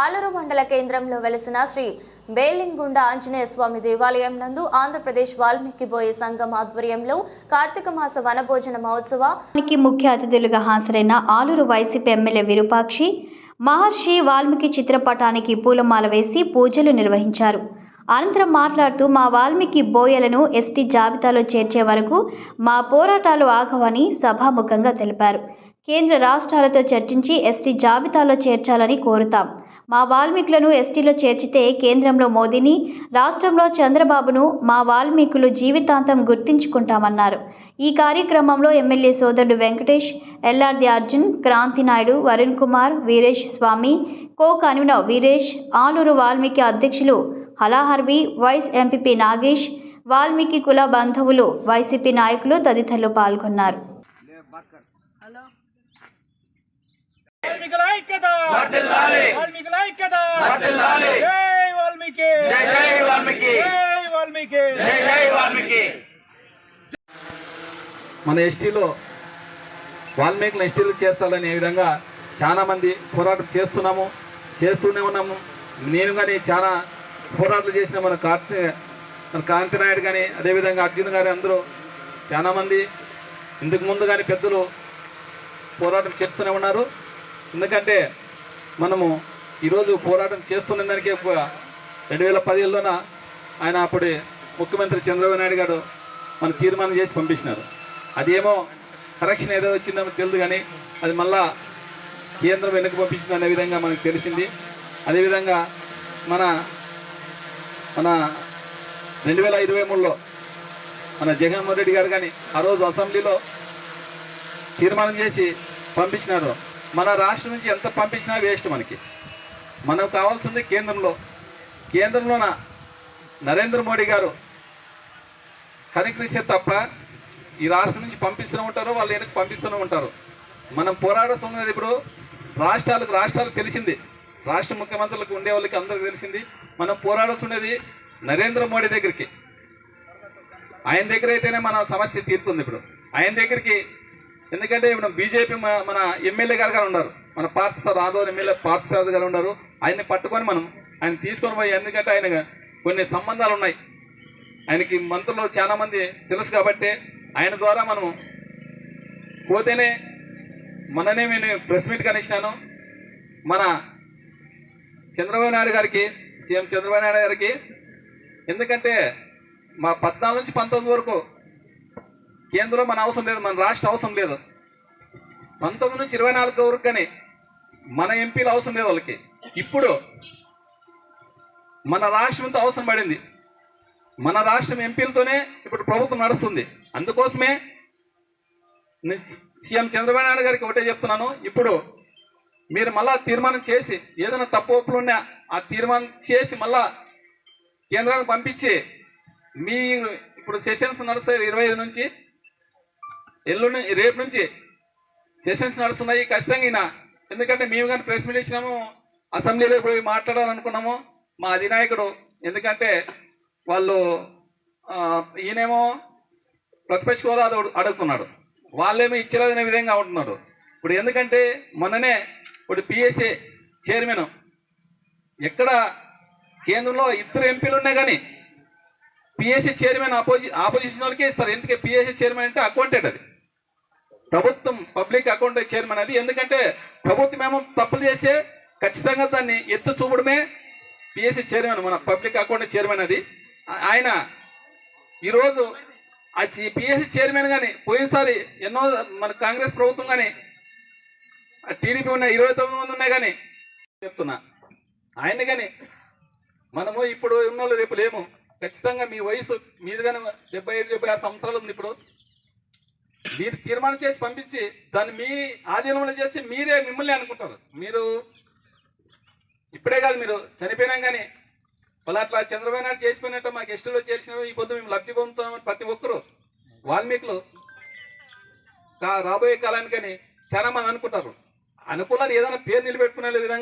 ఆలూరు మండల కేంద్రంలో వెలిసిన శ్రీ బేలింగుండ ఆంజనేయ స్వామి దేవాలయం నందు ఆంధ్రప్రదేశ్ వాల్మీకి బోయ సంఘం ఆధ్వర్యంలో కార్తీక మాస వనభోజన మహోత్సవానికి ముఖ్య అతిథులుగా హాజరైన ఆలూరు వైసీపీ ఎమ్మెల్యే విరూపాక్షి మహర్షి వాల్మీకి చిత్రపటానికి పూలమాల వేసి పూజలు నిర్వహించారు. అనంతరం మాట్లాడుతూ మా వాల్మీకి బోయలను ఎస్టీ జాబితాలో చేర్చే వరకు మా పోరాటాలు ఆగవని సభాముఖంగా తెలిపారు. కేంద్ర రాష్ట్రాలతో చర్చించి ఎస్టీ జాబితాలో చేర్చాలని కోరుతాం. మా వాల్మీకులను ఎస్టీలో చేర్చితే కేంద్రంలో మోదీని రాష్ట్రంలో చంద్రబాబును మా వాల్మీకులు జీవితాంతం గుర్తించుకుంటామన్నారు. ఈ కార్యక్రమంలో ఎమ్మెల్యే సోదరుడు వెంకటేష్ ఎల్ఆర్ది అర్జున్ క్రాంతి నాయుడు వరుణ్ కుమార్ వీరేష్ స్వామి కో కన్వీనర్ వీరేష్ ఆలూరు వాల్మీకి అధ్యక్షులు హలాహర్వి వైస్ ఎంపీపీ నాగేష్ వాల్మీకి కుల బంధువులు వైసీపీ నాయకులు తదితరులు పాల్గొన్నారు. వాల్మీకుల ఐక్యత! వర్ధిల్లాలి. జై వాల్మీకి. జై జై వాల్మీకి. జై వాల్మీకి. జై జై వాల్మీకి. మన ఎస్టీలో వాల్మీకులను ఎస్టీలో చేర్చాలనే విధంగా చాలామంది పోరాటం చేస్తున్నాము చేస్తూనే ఉన్నాము. నేను కానీ చాలా పోరాటాలు చేసిన మన కార్తీ మన కాంతి నాయుడు కానీ అదేవిధంగా అర్జున్ గారి అందరూ చాలామంది ఇంతకు ముందు కానీ పెద్దలు పోరాటం చేస్తూనే ఉన్నారు. ఎందుకంటే మనము ఈరోజు పోరాటం చేస్తున్న దానికే ఒక రెండు వేల పదిహేడులోన ఆయన అప్పుడు ముఖ్యమంత్రి చంద్రబాబు నాయుడు గారు మన తీర్మానం చేసి పంపించినారు. అదేమో కరెక్షన్ ఏదో వచ్చిందో తెలియదు కానీ అది మళ్ళా కేంద్రం వెనక్కి పంపించింది అనే విధంగా మనకు తెలిసింది. అదేవిధంగా మన మన రెండు వేల ఇరవై మూడులో మన జగన్మోహన్ రెడ్డి గారు కానీ ఆ రోజు అసెంబ్లీలో తీర్మానం చేసి పంపించినారు. మన రాష్ట్రం నుంచి ఎంత పంపించినా వేస్ట్ మనకి. మనకు కావాల్సింది కేంద్రంలో. కేంద్రంలోన నరేంద్ర మోడీ గారు కనికరిస్తే తప్ప ఈ రాష్ట్రం నుంచి పంపిస్తూనే ఉంటారు వాళ్ళు వెనక్కి పంపిస్తూనే ఉంటారు. మనం పోరాడుతున్నది ఇప్పుడు రాష్ట్రాలకు రాష్ట్రాలకు తెలిసింది. రాష్ట్ర ముఖ్యమంత్రులకు ఉండే వాళ్ళకి అందరికి తెలిసింది. మనం పోరాడుతున్నది నరేంద్ర మోడీ దగ్గరికి. ఆయన దగ్గర అయితేనే మన సమస్య తీరుతుంది ఇప్పుడు. ఆయన దగ్గరికి ఎందుకంటే ఇప్పుడు బీజేపీ మన ఎమ్మెల్యే గారు గారు ఉన్నారు. మన పార్థసాద్ ఆదోని ఎమ్మెల్యే పార్థసాద్ గారు ఉన్నారు ఆయన్ని పట్టుకొని మనం ఆయన తీసుకొని పోయి ఎందుకంటే ఆయన కొన్ని సంబంధాలు ఉన్నాయి. ఆయనకి మంత్రులు చాలామంది తెలుసు కాబట్టి ఆయన ద్వారా మనం పోతేనే మననే నేను ప్రెస్ మీట్ కనిచ్చినాను మన చంద్రబాబు నాయుడు గారికి సీఎం చంద్రబాబు నాయుడు గారికి ఎందుకంటే మా పద్నాలుగు నుంచి పంతొమ్మిది వరకు కేంద్రంలో మన అవసరం లేదు మన రాష్ట్ర అవసరం లేదు. పంతొమ్మిది నుంచి ఇరవై నాలుగు వరకు కానీ మన ఎంపీలు అవసరం లేదు వాళ్ళకి. ఇప్పుడు మన రాష్ట్రంతో అవసరం పడింది. మన రాష్ట్రం ఎంపీలతోనే ఇప్పుడు ప్రభుత్వం నడుస్తుంది. అందుకోసమే సీఎం చంద్రబాబు నాయుడు గారికి ఒకటే చెప్తున్నాను. ఇప్పుడు మీరు మళ్ళా తీర్మానం చేసి ఏదైనా తప్పు ఒప్పులు ఉన్నా ఆ తీర్మానం చేసి మళ్ళా కేంద్రానికి పంపించి మీ ఇప్పుడు సెషన్స్ నడుస్తాయి ఇరవై ఐదు నుంచి ఎల్లుండి రేపు నుంచి సెషన్స్ నడుస్తున్నాయి ఖచ్చితంగా ఈయన ఎందుకంటే మేము కానీ ప్రెస్ మీట్ ఇచ్చినాము అసెంబ్లీలో పోయి మాట్లాడాలనుకున్నాము. మా అధినాయకుడు ఎందుకంటే వాళ్ళు ఈయనేమో ప్రతిపక్ష హోదా అడుగుతున్నాడు. వాళ్ళేమో ఇచ్చలేదనే విధంగా ఉంటున్నాడు. ఇప్పుడు ఎందుకంటే మొన్ననే ఇప్పుడు పిఎస్ఏ చైర్మన్ ఎక్కడ కేంద్రంలో ఇద్దరు ఎంపీలు ఉన్నాయి కానీ పిఎస్సీ చైర్మన్ ఆపోజి ఆపోజిషన్ వాళ్ళకే ఇస్తారు. ఎందుకంటే పిఎస్సీ చైర్మన్ అంటే అకౌంటెడ్ అది. ప్రభుత్వం పబ్లిక్ అకౌంట్ చైర్మన్ అది. ఎందుకంటే ప్రభుత్వం ఏమో తప్పులు చేసే ఖచ్చితంగా దాన్ని ఎత్తు చూపడమే పిఎస్సీ చైర్మన్ మన పబ్లిక్ అకౌంట్ చైర్మన్ అది. ఆయన ఈరోజు ఆ పిఎస్సీ చైర్మన్ కానీ పోయినసారి ఎన్నో మన కాంగ్రెస్ ప్రభుత్వం కానీ టీడీపీ ఉన్నాయి ఇరవై తొమ్మిది మంది ఉన్నాయి కానీ చెప్తున్నా. ఆయన కానీ మనము ఇప్పుడు ఉన్న రేపు లేము. ఖచ్చితంగా మీ వయసు మీది కానీ డెబ్బై ఐదు డెబ్బై ఆరు సంవత్సరాలు ఉంది ఇప్పుడు. మీరు తీర్మానం చేసి పంపించి దాన్ని మీ ఆధీనంలో చేసి మీరే మిమ్మల్ని అనుకుంటారు. మీరు ఇప్పుడే కాదు మీరు చనిపోయినాం కానీ వాళ్ళు అట్లా చంద్రబాబు నాయుడు చేసిపోయినట్టు మాకు ఎస్టీలో చేర్చిన ఈ పొద్దు మేము లబ్ధి పొందుతామని ప్రతి ఒక్కరు వాల్మీకులు రాబోయే కాలానికని చాలా మంది అనుకుంటారు. అనుకున్నారు ఏదైనా పేరు నిలబెట్టుకునే విధంగా